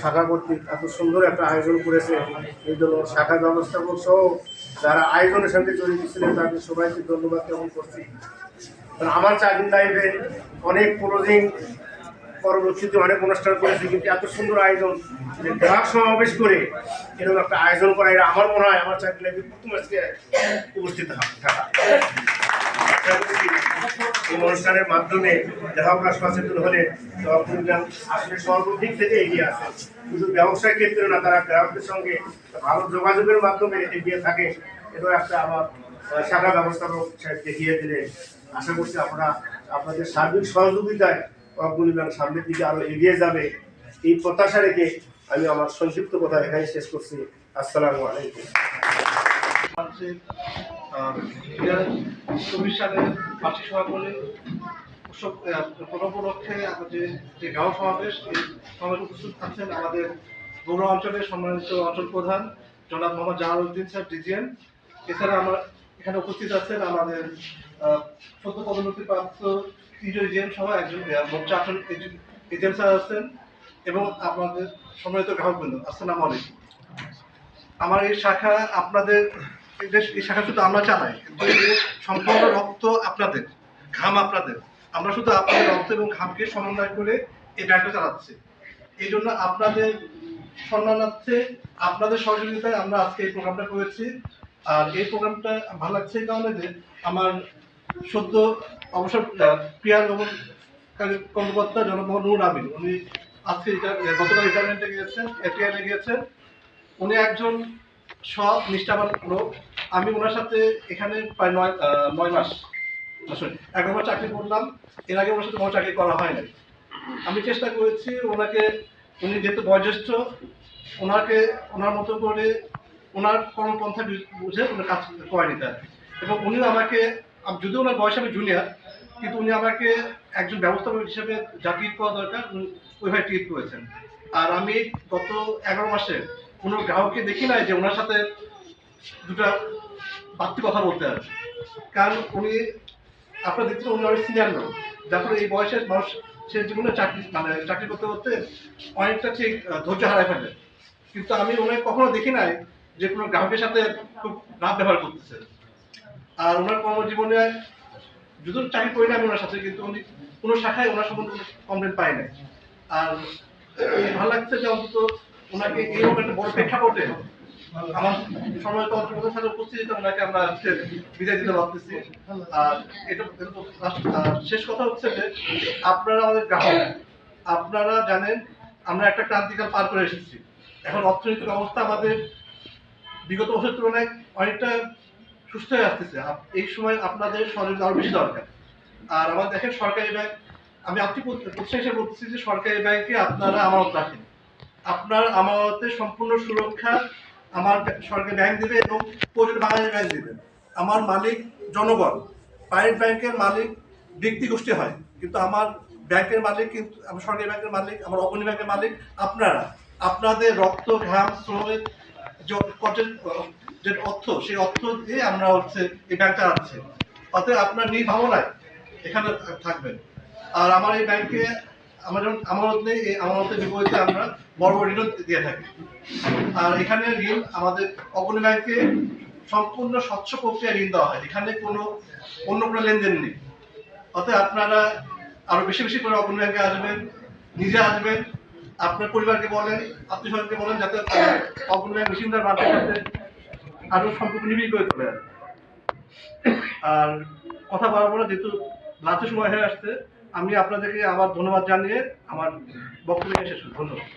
শাখা কর্তৃক এত সুন্দর একটা আয়োজন করেছে। এই জন্য শাখা ব্যবস্থাপক সহ যারা আয়োজনের সাথে জড়িত ছিলেন, তাদের সবাইকে ধন্যবাদ জ্ঞাপন করছি। আমার চাকরি লাইফে অনেক কোনোদিন পরবর্তীতে অনেক অনুষ্ঠান করেছি, কিন্তু এত সুন্দর আয়োজন যে গ্রাহক সমাবেশ করে এরকম একটা আয়োজন করা, এটা আমার মনে হয় আমার চাকরি লাইফে প্রথম আজকে উপস্থিত থাকা। এই অনুষ্ঠানের মাধ্যমে গ্রাহকরা সচেতন হলে তখন আসলে সর্বদিক থেকে এগিয়ে আসে। শুধু ব্যবসায় ক্ষেত্রে না, তারা গ্রাহকদের সঙ্গে ভালো যোগাযোগের মাধ্যমে এগিয়ে থাকে। এটাও একটা আমার শাখা ব্যবস্থাপক সাহেব দেখিয়ে দিলে আশা করছি আপনারা আপনাদের সার্বিক সহযোগিতায় অগ্নি ব্যাংক সামনের দিকে আরও এগিয়ে যাবে। এই প্রত্যাশা রেখে আমি আমার সংক্ষিপ্ত কথা এখানে শেষ করছি। আসসালামু আলাইকুম। হচ্ছে চব্বিশ সালের বার্ষিক সমাপনী উৎসব উপলক্ষে আমাদের যে গাঁও সমাবেশ এই সমাবেশ উপস্থিত থাকছেন আমাদের গৌর অঞ্চলের সম্মানিত অঞ্চল প্রধান জনাব মোহাম্মদ জাহারুদ্দিন স্যার, ডিজিএম। এছাড়া আমার এখানে উপস্থিত আছেন আমাদের সদ্য পদোন্নতিপ্রাপ্ত তিনজন এজিএম সহ একজন চারজন এজিএম স্যার আছেন এবং আমাদের সম্মানিত গ্রাহকবৃন্দ। আসসালামু আলাইকুম। আমার এই শাখা আপনাদের এই শাখা শুধু আমরা চালাই সম্পূর্ণ রক্ত আপনাদের, ঘাম আপনাদের, আমরা শুধু আপনাদের রক্ত এবং ঘামকে সমন্বয় করে এই ব্যাংকটা চালাচ্ছি। এই জন্য আপনাদের সম্মানার্থে, আপনাদের সহযোগিতায় আমরা আজকে এই প্রোগ্রামটা করেছি। আর এই প্রোগ্রামটা ভালো লাগছে এই কারণে যে আমার সদ্য অবসর প্রিয়া এবং কর্মকর্তা জনমোহন নুর আমিন, উনি আজকে গতকাল রিটায়ারমেন্টে গিয়েছেন এটিএমে গিয়েছেন। উনি একজন সৎ নিষ্ঠাবান লোক। আমি ওনার সাথে এখানে প্রায় নয় নয় মাস সরি এগারো মাস চাকরি করলাম। এর আগে ওনার সাথে কোনো চাকরি করা হয় নাই। আমি চেষ্টা করেছি ওনাকে, উনি যেহেতু বয়োজ্যেষ্ঠ, ওনাকে, ওনার মতো করে ওনার কর্মপন্থা বুঝে ওনার কাজ করে নিতে। এবং উনিও আমাকে, আম- যদিও ওনার বয়স আমি জুনিয়র কিন্তু উনি আমাকে একজন ব্যবস্থাপক হিসেবে যা ট্রিট করা দরকার। উনি ওইভাবে ট্রিট করেছেন। আর আমি গত এগারো মাসে কোনো গ্রাহককে দেখি নাই যে ওনার সাথে দুটা বাড়তি কথা বলতে হবে কারণ উনি, আপনার দেখছেন উনি অনেক সিনিয়র লোক যার ফলে এই বয়সের মানুষ, সে জীবনে চাকরি মানে চাকরি করতে করতে অনেকটা ঠিক ধৈর্য হারায় ফেলে। কিন্তু আমি ওনাকে কখনো দেখি নাই যে কোনো গ্রাহকের সাথে খুব রাত ব্যবহার করতেছে। আর ওনার কর্মজীবনে যদিও চাকরি করি না আমি ওনার সাথে, কিন্তু উনি কোনো শাখায় ওনার সম্বন্ধে কমপ্লেন পাই নাই। আর ভালো লাগছে যে অন্তত ওনাকে এইরকম একটা বড় প্রেক্ষাপটে আমার সময় তো অন্তর্গত সাথে উপস্থিত ওনাকে আমরা বিদায় দিতে পারতেছি আর এটা শেষ কথা হচ্ছে যে আপনারা আমাদের গ্রাহক, আপনারা জানেন আমরা একটা ক্রান্তিকাল পার করে এসেছি। এখন অর্থনৈতিক অবস্থা আমাদের বিগত বছরের তুলনায় অনেকটা সুস্থ হয়ে আসতেছে। এই সময় আপনাদের সহযোগিতা আরও বেশি দরকার। আর আমার দেখেন সরকারি ব্যাংক, আমি আপনি প্রতিষ্ঠান হিসেবে বলতেছি যে সরকারি ব্যাংকে আপনারা আমানত রাখেন। আপনার আমানতের সম্পূর্ণ সুরক্ষা আমার সরকারি ব্যাংক দেবে এবং প্রচুর বাঙালি ব্যাংক দেবে। আমার মালিক জনগণ প্রাইভেট ব্যাংকের মালিক ব্যক্তি গোষ্ঠী হয়, কিন্তু আমার ব্যাংকের মালিক কিন্তু, আমার সরকারি ব্যাংকের মালিক, আমার অগ্রণী ব্যাংকের মালিক আপনারা। আপনাদের রক্ত, ঘাম শ্রমের যে অর্থ, সেই অর্থ দিয়ে আমরা হচ্ছে এই ব্যাংক চালাচ্ছি। অতএব আপনার নির্ভাবনায় এখানে থাকবেন। আর আমার এই ব্যাংকে আমার যেমন আমানত নেই, এই আমানতের বিপরীতে আমরা ঋণও দিয়ে থাকে। আর এখানে ঋণ আমাদের অগ্রণী ব্যাংকে সম্পূর্ণ স্বচ্ছ প্রক্রিয়া ঋণ দেওয়া হয়। এখানে কোনো, অন্য কোনো লেনদেন নেই। অতএব আপনারা আরও বেশি বেশি করে অগ্রণী ব্যাংকে আসবেন, নিজে আসবেন, আপনার পরিবারকে বলেন, আত্মীয় স্বজনকে বলেন, যাতে অগ্রণী ব্যাংক মেশিনদার মার্কের সাথে আরও সম্পর্ক নিবিড় করে তোলে। আর কথা বলার পরে যেহেতু লাঞ্চের সময় হয়ে আসছে, আমি আপনাদেরকে আবার ধন্যবাদ জানিয়ে আমার বক্তব্য শেষ। ধন্যবাদ।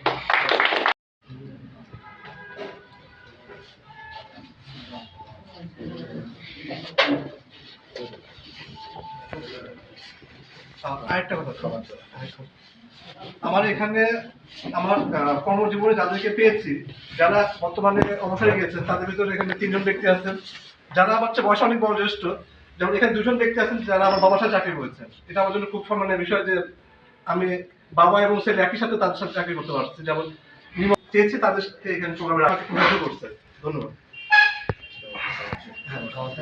আরেকটা কথা আমার এখানে আমার কর্মজীবনে যাদেরকে পেয়েছি, যারা বর্তমানে অবসরে গিয়েছেন, তাদের ভিতরে এখানে তিনজন ব্যক্তি আছেন। যারা আমার চেয়ে বয়স অনেক বড় জ্যেষ্ঠ যেমন এখানে দুজন ব্যক্তি আছেন, যারা আমার বাবার সাথে চাকরি করেছেন। এটা আমার জন্য খুব সম্মানের বিষয় যে আমি বাবা এবং ছেলে একই সাথে তাদের সাথে চাকরি করতে পারছে। যেমন চেয়েছে তাদের সাথে এখানে প্রোগ্রামে রাখা করছে। ধন্যবাদ।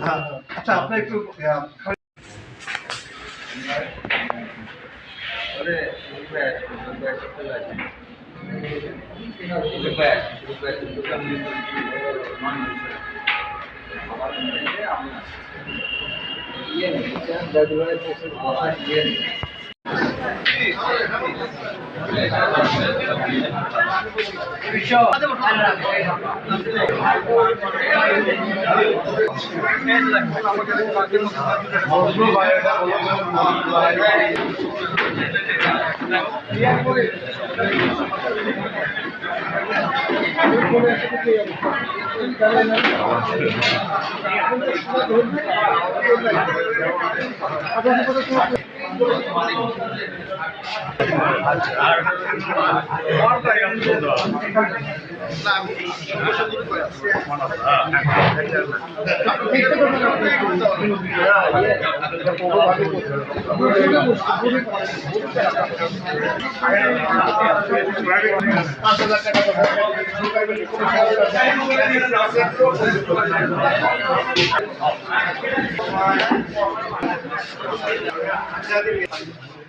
হ্যাঁ, আচ্ছা আপনার একটু ইয়ে নেই বসে বসা ইয়ে নেই আপনার পাঁচ হাজার টাকা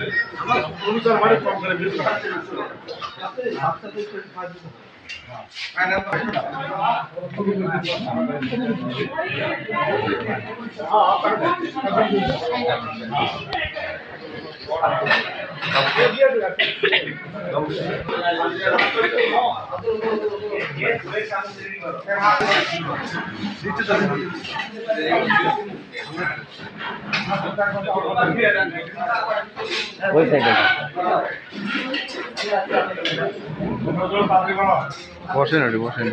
আমরা ওই সাইডে বসেন ওটি বসেন।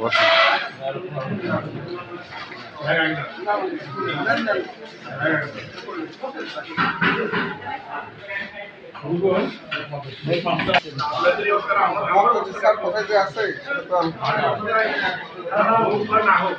বসেন। না হোক